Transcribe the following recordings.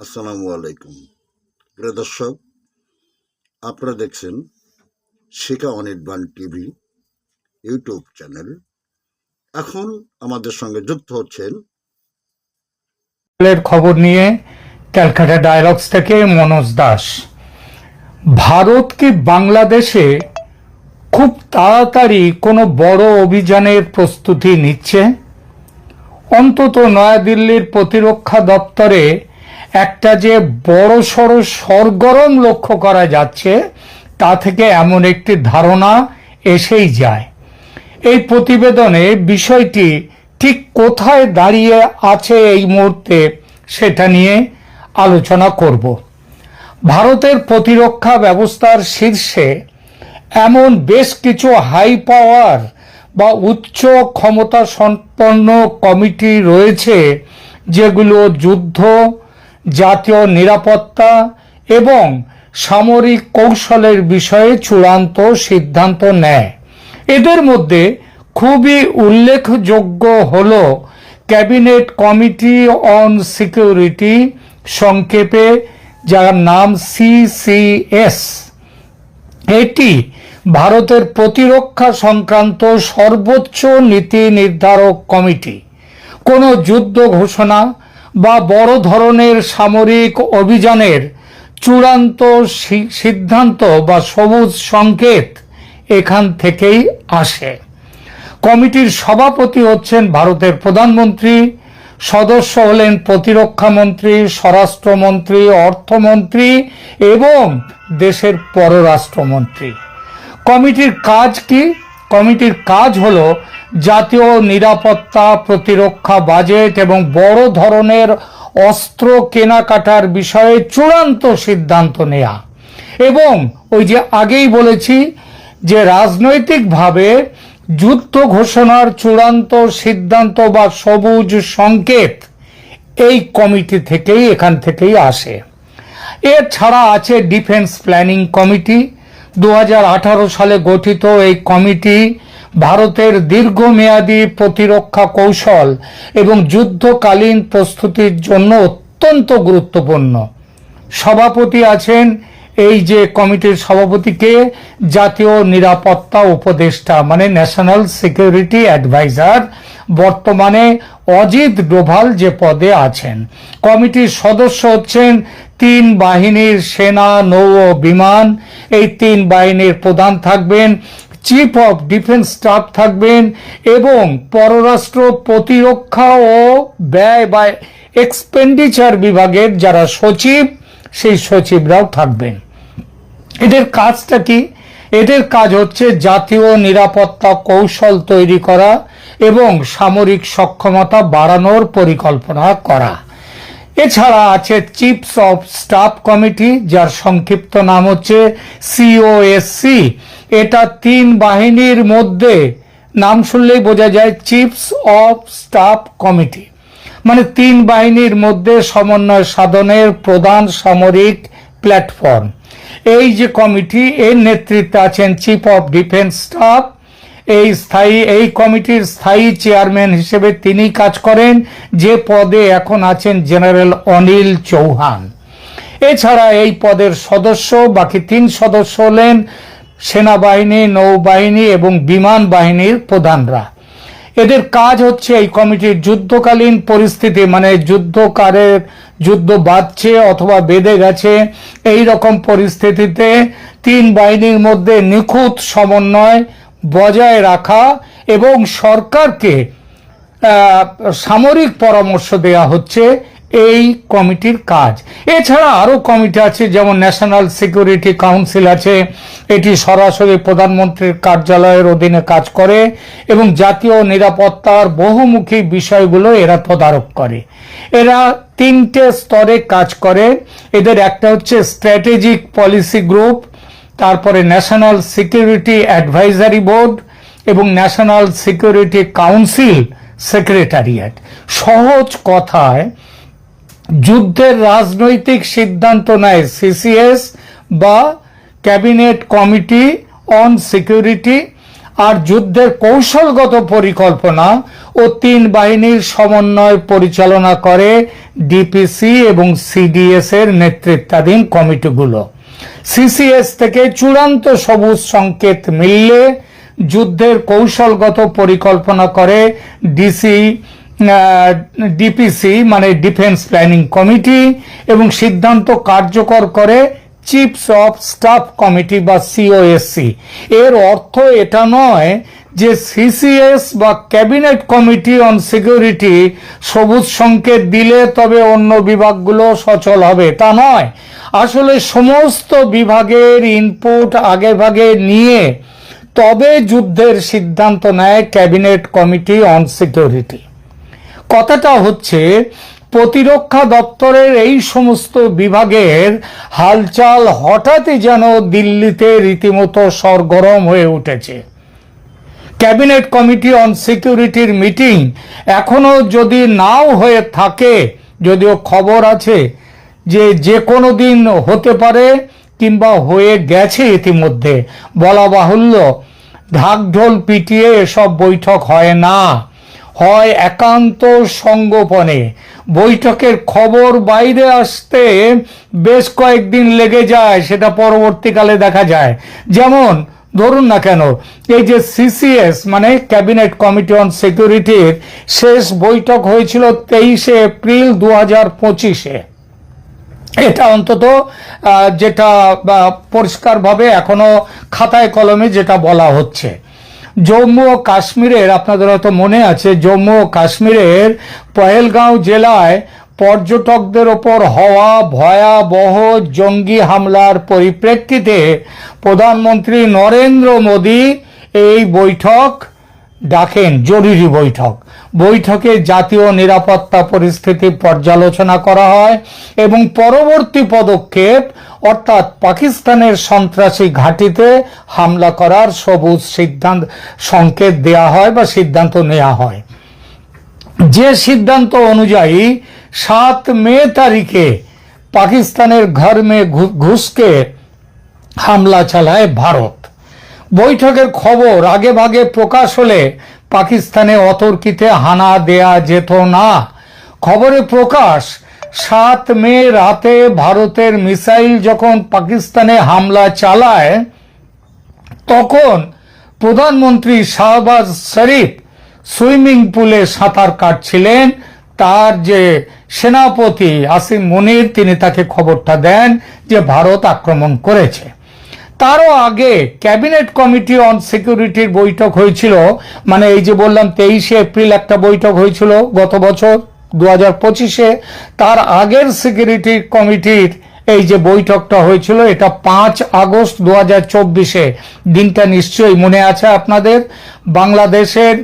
আসসালামু আলাইকুম। প্রিয় দর্শক, আপনারা দেখছেন Shikha Anirban TV YouTube channel. এখন আমাদের সঙ্গে যুক্ত হচ্ছেন খবর নিয়ে ক্যালকাটা ডায়ালগস থেকে মনোজ দাস। ভারত কি বাংলাদেশে খুব তাড়াতাড়ি কোনো বড় অভিযানের প্রস্তুতি নিচ্ছে? অন্তত নয়াদিল্লির প্রতিরক্ষা দপ্তরে একটা যে বড় সড় সরগরম লক্ষ্য করা যাচ্ছে, তা থেকে এমন একটি ধারণা এসেই যায়। এই প্রতিবেদনে বিষয়টি ঠিক কোথায় দাঁড়িয়ে আছে এই মুহূর্তে সেটা নিয়ে আলোচনা করব। ভারতের প্রতিরক্ষা ব্যবস্থার শীর্ষে এমন বেশ কিছু হাই পাওয়ার বা উচ্চ ক্ষমতা সম্পন্ন কমিটি রয়েছে, যেগুলো যুদ্ধ জাতীয় নিরাপত্তা এবং সামরিক কৌশলের বিষয়ে চূড়ান্ত সিদ্ধান্ত নেয়। এদের মধ্যে খুবই উল্লেখযোগ্য হল ক্যাবিনেট কমিটি অন সিকিউরিটি সংক্ষেপে, যার নাম সিসিএস এটি ভারতের প্রতিরক্ষা সংক্রান্ত সর্বোচ্চ নীতি নির্ধারক কমিটি। কোনো যুদ্ধ ঘোষণা বা বড় ধরনের সামরিক অভিযানের চূড়ান্ত সিদ্ধান্ত বা সবুজ সংকেত এখান থেকেই আসে। কমিটির সভাপতি হচ্ছেন ভারতের প্রধানমন্ত্রী, সদস্য হলেন প্রতিরক্ষা মন্ত্রী, স্বরাষ্ট্রমন্ত্রী, অর্থমন্ত্রী এবং দেশের পররাষ্ট্রমন্ত্রী। কমিটির কাজ কি? কমিটির কাজ হল জাতীয় নিরাপত্তা প্রতিরক্ষা বাজেট এবং বড় ধরনের অস্ত্র কেনাকাটার বিষয়ে চূড়ান্ত সিদ্ধান্ত নেয়া। এবং ওই যে আগেই বলেছি যে রাজনৈতিকভাবে যুদ্ধ ঘোষণার চূড়ান্ত সিদ্ধান্ত বা সবুজ সংকেত এই কমিটি থেকেই, এখান থেকেই আসে। এছাড়া আছে ডিফেন্স প্ল্যানিং কমিটি দু হাজার আঠারো সালে গঠিত এই কমিটি ভারতের দীর্ঘমেয়াদী প্রতিরক্ষা কৌশল এবং যুদ্ধকালীন প্রস্তুতির জন্য অত্যন্ত গুরুত্বপূর্ণ। সভাপতি আছেন এই যে কমিটির সভাপতিকে জাতীয় নিরাপত্তা উপদেষ্টা মানে ন্যাশনাল সিকিউরিটি অ্যাডভাইজার বর্তমানে অজিত ডোভাল যে পদে আছেন। কমিটির সদস্য হচ্ছেন তিন বাহিনীর সেনা, নৌ বিমান। এই তিন বাহিনীর প্রধান থাকবেন চিফ অফ ডিফেন্স স্টাফ থাকবেন এবং পররাষ্ট্র প্রতিরক্ষা ও ব্যয় বা এক্সপেন্ডিচার বিভাগের যারা সচিব, সেই সচিবরাও থাকবেন। এদের কাজটা কি? এদের কাজ হচ্ছে জাতীয় নিরাপত্তা কৌশল তৈরি করা এবং সামরিক সক্ষমতা বাড়ানোর পরিকল্পনা করা। এছাড়া আছে চিফস অফ স্টাফ কমিটি যার সংক্ষিপ্ত নাম হচ্ছে সিওএসসি এটা তিন বাহিনীর মধ্যে, নাম শুনলেই বোঝা যায় চিফস অফ স্টাফ কমিটি মানে তিন বাহিনীর মধ্যে সমন্বয় সাধনের প্রধান সামরিক প্ল্যাটফর্ম। এই যে কমিটি, এর নেতৃত্বে আছেন চিফ অফ ডিফেন্স স্টাফ এই স্থায়ী, এই কমিটির স্থায়ী চেয়ারম্যান হিসেবে তিনি কাজ করেন, যে পদে এখন আছেন জেনারেল অনিল চৌহান। এছাড়া এই পদের সদস্য, বাকি তিন সদস্য হলেন সেনাবাহিনী, নৌবাহিনী এবং বিমান বাহিনীর প্রধানরা। এদের কাজ হচ্ছে এই কমিটির যুদ্ধকালীন পরিস্থিতি মানে যুদ্ধকারের যুদ্ধ বাঁধছে অথবা বেঁধে গেছে এই রকম পরিস্থিতিতে তিন বাহিনীর মধ্যে নিখুঁত সমন্বয় বজায় রাখা এবং সরকারকে সামরিক পরামর্শ দেয়া হচ্ছে এই কমিটির কাজ। এছাড়া আরও কমিটি আছে, যেমন ন্যাশনাল সিকিউরিটি কাউন্সিল আছে, এটি সরাসরি প্রধানমন্ত্রীর কার্যালয়ের অধীনে কাজ করে এবং জাতীয় নিরাপত্তার বহুমুখী বিষয়গুলো এরা তদারক করে। এরা তিনটে স্তরে কাজ করে। এদের একটা হচ্ছে স্ট্র্যাটেজিক পলিসি গ্রুপ তারপরে ন্যাশনাল সিকিউরিটি অ্যাডভাইজারি বোর্ড এবং ন্যাশনাল সিকিউরিটি কাউন্সিল সেক্রেটারিয়েট সহজ কথায় যুদ্ধের রাজনৈতিক সিদ্ধান্ত নেয় সিসিএস বা ক্যাবিনেট কমিটি অন সিকিউরিটি আর যুদ্ধের কৌশলগত পরিকল্পনা ও তিন বাহিনীর সমন্বয় পরিচালনা করে ডিপিসি এবং সিডিএস এর নেতৃত্বাধীন কমিটিগুলো। সিসিএস থেকে চূড়ান্ত সবুজ সংকেত মিললে যুদ্ধের কৌশলগত পরিকল্পনা করে ডিসি ডিপিসি মানে ডিফেন্স প্ল্যানিং কমিটি এবং সিদ্ধান্ত কার্যকর করে চিফস অফ স্টাফ কমিটি বা সিওএসসি এর অর্থ এটা নয় যে সিসিএস বা ক্যাবিনেট কমিটি অন সিকিউরিটি সবুজ সংকেত দিলে তবে অন্য বিভাগগুলো সচল হবে, তা নয়। আসলে সমস্ত বিভাগের ইনপুট আগে ভাগে নিয়ে তবে যুদ্ধের সিদ্ধান্ত নেয় ক্যাবিনেট কমিটি অন সিকিউরিটি কথাটা হচ্ছে, প্রতিরক্ষা দপ্তরের এই সমস্ত বিভাগের হালচাল হঠাৎই যেন দিল্লিতে রীতিমতো সরগরম হয়ে উঠেছে। ক্যাবিনেট কমিটি অন সিকিউরিটির মিটিং এখনও যদি নাও হয়ে থাকে, যদিও খবর আছে যে যে কোনো দিন হতে পারে কিংবা হয়ে গেছে ইতিমধ্যে, বলা বাহুল্য, ঢাকঢোল পিটিয়ে এসব বৈঠক হয় না। হয় একান্ত সঙ্গোপনে। বৈঠকের খবর বাইরে আসতে বেশ কয়েকদিন লেগে যায়, সেটা পরবর্তীকালে দেখা যায়। যেমন, ধরুন না কেন, এই যে সিসিএস মানে ক্যাবিনেট কমিটি অন সিকিউরিটির শেষ বৈঠক হয়েছিল তেইশে এপ্রিল দু হাজার পঁচিশে। এটা অন্তত যেটা পরিষ্কারভাবে এখনও খাতায় কলমে যেটা বলা হচ্ছে। জম্মু ও কাশ্মীরের, আপনাদের হয়তো মনে আছে, জম্মু ও কাশ্মীরের পহেলগাঁও জেলায় পর্যটকদের ওপর হওয়া ভয়াবহ জঙ্গি হামলার পরিপ্রেক্ষিতে প্রধানমন্ত্রী নরেন্দ্র মোদী এই বৈঠক ডাকেন, জরুরি বৈঠক। বৈঠকে জাতীয় নিরাপত্তা পরিস্থিতি পর্যালোচনা করা হয় এবং পরবর্তী পদক্ষেপ, অর্থাৎ পাকিস্তানের সন্ত্রাসী ঘাঁটিতে হামলা করার সবুজ সিদ্ধান্ত, সংকেত দেয়া হয় বা সিদ্ধান্ত নেওয়া হয়। যে সিদ্ধান্ত অনুযায়ী সাত মে তারিখে পাকিস্তানের ঘর মে ঘুষকে হামলা চালায় ভারত। বৈঠকের খবর আগে ভাগে প্রকাশ হলে পাকিস্তানে অতর্কিতে হানা দেয়া যেত না। খবরে প্রকাশ, সাত মে রাতে ভারতের মিসাইল যখন পাকিস্তানে হামলা চালায়, তখন প্রধানমন্ত্রী শাহবাজ শরীফ সুইমিং পুলে সাঁতার কাটছিলেন। তার যে সেনাপতি আসিম মুনির, তিনি তাকে খবরটা দেন যে ভারত আক্রমণ করেছে। তারও আগে ক্যাবিনেট কমিটি অন সিকিউরিটির বৈঠক হয়েছিল। মানে এই যে বললাম, তেইশে এপ্রিল একটা বৈঠক হয়েছিল গত বছর দু হাজার পঁচিশে। তার আগের সিকিউরিটি কমিটির এই যে বৈঠকটা হয়েছিল, এটা পাঁচ আগস্ট দু হাজার চব্বিশে। দিনটা নিশ্চয়ই মনে আছে আপনাদের? বাংলাদেশের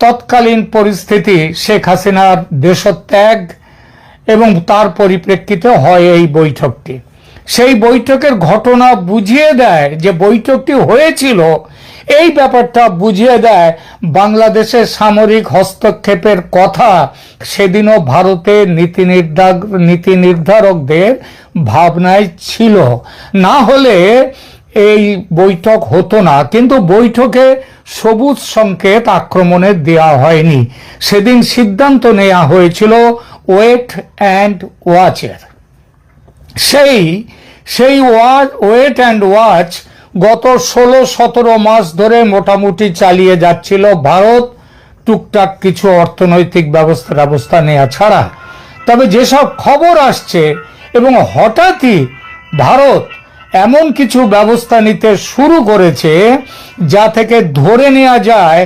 তৎকালীন পরিস্থিতি, শেখ হাসিনার দেশত্যাগ এবং তার পরিপ্রেক্ষিতে হয় এই বৈঠকটি। সেই বৈঠকের ঘটনা বুঝিয়ে দেয় যে বৈঠকটি হয়েছিল, এই ব্যাপারটা বুঝিয়ে দেয় বাংলাদেশের সামরিক হস্তক্ষেপের কথা সেদিনও ভারতের নীতি নির্ধার, নীতি নির্ধারকদের ভাবনায় ছিল। না হলে এই বৈঠক হতো না, কিন্তু বৈঠকে সবুজ সংকেত আক্রমণের দেওয়া হয়নি। সেদিন সিদ্ধান্ত নেওয়া হয়েছিল ওয়েট অ্যান্ড ওয়াচের সেই সেই ওয়াচ ওয়েট অ্যান্ড ওয়াচ গত ষোলো সতেরো মাস ধরে মোটামুটি চালিয়ে যাচ্ছিল। ভারত টুকটাক কিছু অর্থনৈতিক ব্যবস্থা ব্যবস্থা নেওয়া ছাড়া। তবে যেসব খবর আসছে এবং হঠাৎই ভারত এমন কিছু ব্যবস্থা নিতে শুরু করেছে, যা থেকে ধরে নেওয়া যায়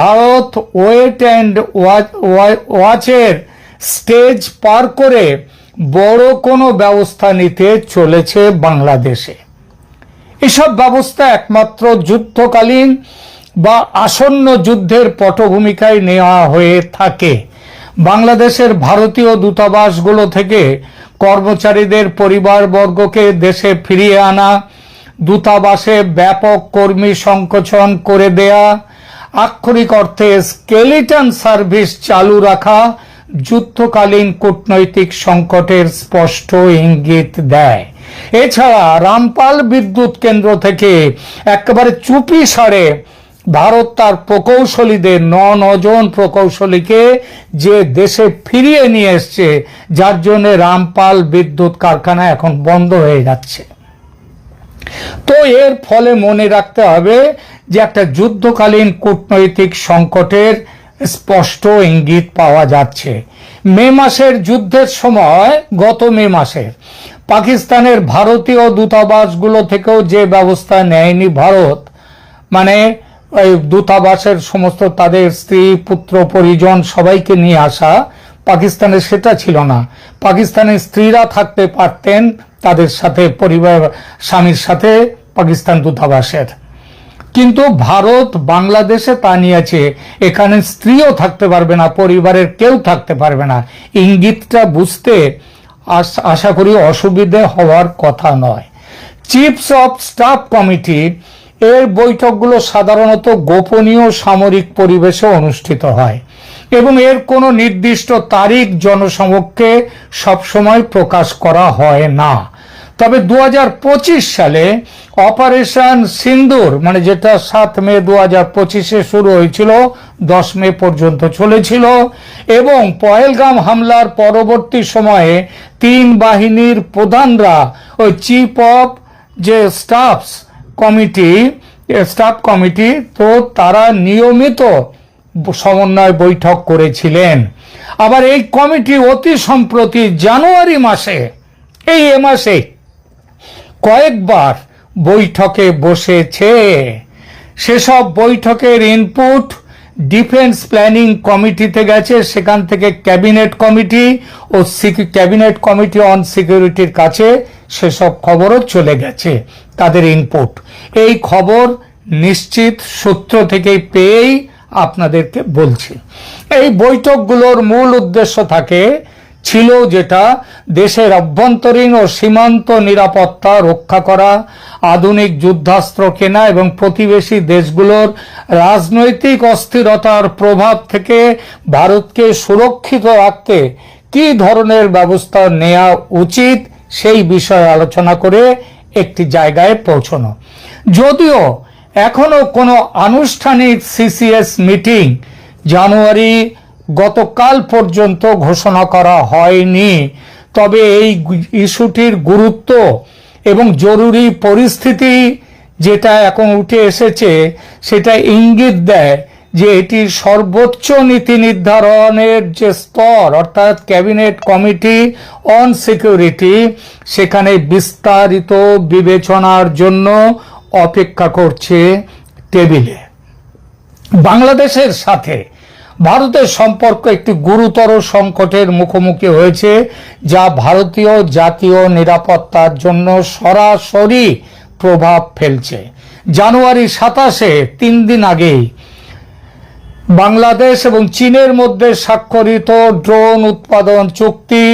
ভারত ওয়েট অ্যান্ড ওয়াচের স্টেজ পার করে বড় কোনো ব্যবস্থা নিতে চলেছে বাংলাদেশে। এসব ব্যবস্থা একমাত্র যুদ্ধকালীন বা আসন্ন যুদ্ধের পটভূমিকায় নেওয়া হয়ে থাকে। বাংলাদেশের ভারতীয় দূতাবাসগুলো থেকে কর্মচারীদের পরিবারবর্গকে দেশে ফিরিয়ে আনা, দূতাবাসে ব্যাপক কর্মী সংকোচন করে দেয়া, আক্ষরিক অর্থে স্কেলিটন সার্ভিস চালু রাখা যুদ্ধকালীন কূটনৈতিক সংকটের স্পষ্ট ইঙ্গিত দেয়। এছাড়া রামপাল বিদ্যুৎ কেন্দ্র থেকে একেবারে চুপি সারে ভারত তার প্রকৌশলীদের ন নজন প্রকৌশলীকে যে দেশে ফিরিয়ে নিয়ে এসছে, যার জন্য রামপাল বিদ্যুৎ কারখানা এখন বন্ধ হয়ে যাচ্ছে। তো এর ফলে মনে রাখতে হবে যে একটা যুদ্ধকালীন কূটনৈতিক সংকটের স্পষ্ট ইঙ্গিত পাওয়া যাচ্ছে। মে মাসের যুদ্ধের সময়, গত মে মাসের পাকিস্তানের ভারতীয় দূতাবাসগুলো থেকেও যে ব্যবস্থা নেয়নি ভারত মানে ওই দূতাবাসের সমস্ত তাদের স্ত্রী, পুত্র, পরিজন সবাইকে নিয়ে আসা পাকিস্তানে সেটা ছিল না। পাকিস্তানের স্ত্রীরা থাকতে পারতেন তাদের সাথে, পরিবার, স্বামীর সাথে পাকিস্তান দূতাবাসের। কিন্তু ভারত বাংলাদেশে তা নিয়েছে। এখানে স্ত্রীও থাকতে পারবে না, পরিবারের কেউ থাকতে পারবে না। ইঙ্গিতটা বুঝতে আশা করি অসুবিধে হওয়ার কথা নয়। চিফস অফ স্টাফ কমিটি এর বৈঠকগুলো সাধারণত গোপনীয় সামরিক পরিবেশে অনুষ্ঠিত হয় এবং এর কোনো নির্দিষ্ট তারিখ জনসমক্ষে সবসময় প্রকাশ করা হয় না। তবে দু হাজার পঁচিশ সালে অপারেশন সিন্দুর মানে যেটা সাত মে দু হাজার পঁচিশে শুরু হয়েছিল, দশ মে পর্যন্ত চলেছিল, এবং পহেলগাম হামলার পরবর্তী সময়ে তিন বাহিনীর প্রধানরা, ওই চিফ অফ যে স্টাফস কমিটি স্টাফ কমিটি তো তারা নিয়মিত সমন্বয় বৈঠক করেছিলেন। আবার এই কমিটি অতি সম্প্রতি জানুয়ারি মাসে, এই এ মাসে কয়েকবার বৈঠকে বসেছে। সেসব বৈঠকের ইনপুট ডিফেন্স প্ল্যানিং কমিটিতে গেছে। সেখান থেকে ক্যাবিনেট কমিটি ও ক্যাবিনেট কমিটি অন সিকিউরিটির কাছে সেসব খবরও চলে গেছে, তাদের ইনপুট এই খবর নিশ্চিত সূত্র থেকে পেয়েই আপনাদেরকে বলছি। এই বৈঠকগুলোর মূল উদ্দেশ্য থাকে ছিল যেটা দেশের অভ্যন্তরীণ ও সীমান্ত নিরাপত্তা রক্ষা করা, আধুনিক যুদ্ধাস্ত্র কেনা এবং প্রতিবেশী দেশগুলোর রাজনৈতিক অস্থিরতার প্রভাব থেকে ভারতকে সুরক্ষিত রাখতে কী ধরনের ব্যবস্থা নেওয়া উচিত সেই বিষয়ে আলোচনা করে একটি জায়গায় পৌঁছানো। যদিও এখনও কোনো আনুষ্ঠানিক সিসিএস মিটিং জানুয়ারি গতকাল পর্যন্ত ঘোষণা করা হয়নি। তবে এই ইস্যুটির গুরুত্ব এবং জরুরি পরিস্থিতি যেটা এখন উঠে এসেছে, সেটা ইঙ্গিত দেয় যে এটির সর্বোচ্চ নীতি নির্ধারণের যে স্তর, অর্থাৎ ক্যাবিনেট কমিটি অন সিকিউরিটি, সেখানে বিস্তারিত বিবেচনার জন্য অপেক্ষা করছে টেবিলে। বাংলাদেশের সাথে ভারতের সম্পর্ক একটি গুরুতর সংকটের মুখোমুখি হয়েছে, যা ভারতীয় জাতীয় নিরাপত্তার জন্য সরাসরি প্রভাব ফেলছে। জানুয়ারি সাতাশে, তিন দিন আগেই, বাংলাদেশ এবং চীনের মধ্যে স্বাক্ষরিত ড্রোন উৎপাদন চুক্তি,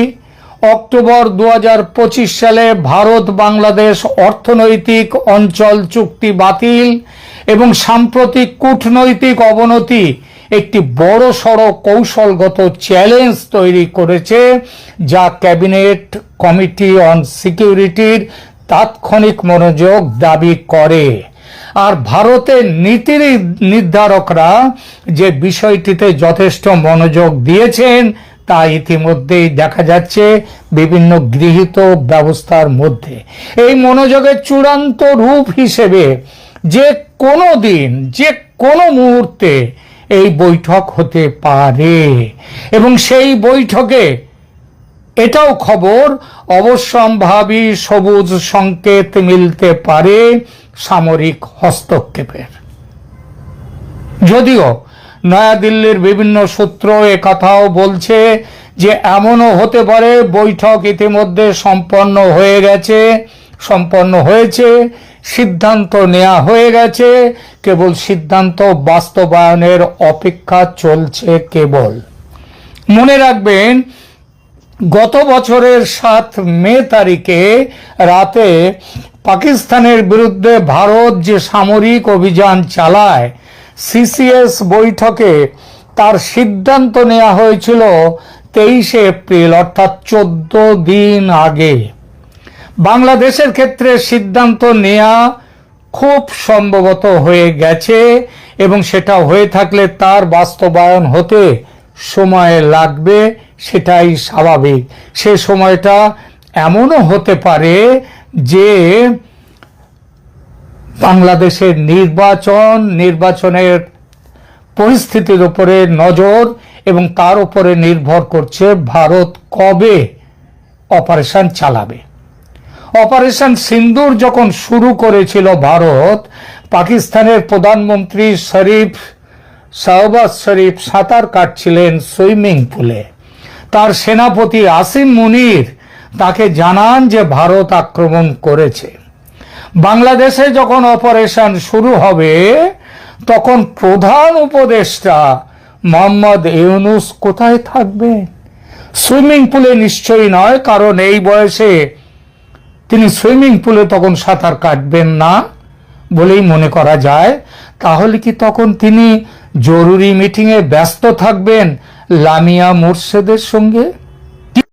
অক্টোবর দু হাজার পঁচিশ সালে ভারত বাংলাদেশ অর্থনৈতিক অঞ্চল চুক্তি বাতিল এবং সাম্প্রতিক কূটনৈতিক অবনতি একটি বড় সড় কৌশলগত চ্যালেঞ্জ তৈরি করেছে, যা ক্যাবিনেট কমিটি অন সিকিউরিটির তাৎক্ষণিক মনোযোগ দাবি করে। আর ভারতের নীতি নির্ধারকরা যে বিষয়টিতে যথেষ্ট মনোযোগ দিয়েছেন, তা ইতিমধ্যেই দেখা যাচ্ছে বিভিন্ন গৃহীত ব্যবস্থার মধ্যে। এই মনোযোগের চূড়ান্ত রূপ হিসেবে যে কোনো দিন, যে কোনো মুহূর্তে এই বৈঠক হতে পারে। এবং সেই বৈঠকে এটাও খবর, অবশ্যম্ভাবী সবুজ সংকেত মিলতে পারে সামরিক হস্তক্ষেপের। যদিও নয়াদিল্লির বিভিন্ন সূত্র কথাও বলছে যে, এমনও হতে পারে বৈঠক ইতিমধ্যে সম্পন্ন হয়ে গেছে। সম্পন্ন হয়েছে, সিদ্ধান্ত নেওয়া হয়ে গেছে, কেবল সিদ্ধান্ত বাস্তবায়নের অপেক্ষা চলছে কেবল। মনে রাখবেন, গত বছরের সাত মে তারিখে রাতে পাকিস্তানের বিরুদ্ধে ভারত যে সামরিক অভিযান চালায়, সিসিএস বৈঠকে তার সিদ্ধান্ত নেওয়া হয়েছিল তেইশে এপ্রিল, অর্থাৎ চোদ্দ দিন আগে। বাংলাদেশের ক্ষেত্রে সিদ্ধান্ত নেওয়া খুব সম্ভবত হয়ে গেছে এবং সেটা হয়ে থাকলে তার বাস্তবায়ন হতে সময় লাগবে, সেটাই স্বাভাবিক। সে সময়টা এমনও হতে পারে যে বাংলাদেশের নির্বাচন, নির্বাচনের পরিস্থিতির উপরে নজর এবং তার উপরে নির্ভর করছে ভারত কবে অপারেশন চালাবে। অপারেশন সিন্দুর যখন শুরু করেছিল ভারত, পাকিস্তানের প্রধানমন্ত্রী শরীফ, শাহবাজ শরীফ সাঁতার কাটছিলেন সুইমিং পুলে। তার সেনাপতি আসিম মুনির তাকে জানান যে ভারত আক্রমণ করেছে। বাংলাদেশে যখন অপারেশন শুরু হবে, তখন প্রধান উপদেষ্টা মোহাম্মদ ইউনুস কোথায় থাকবেন? সুইমিং পুলে নিশ্চয়ই নয়, কারণ এই বয়সে তিনি সুইমিং পুলে তখন সাঁতার কাটবেন না বলেই মনে করা যায়। তাহলে কি তখন তিনি জরুরি মিটিংয়ে ব্যস্ত থাকবেন লামিয়া মুর্শেদের সঙ্গে?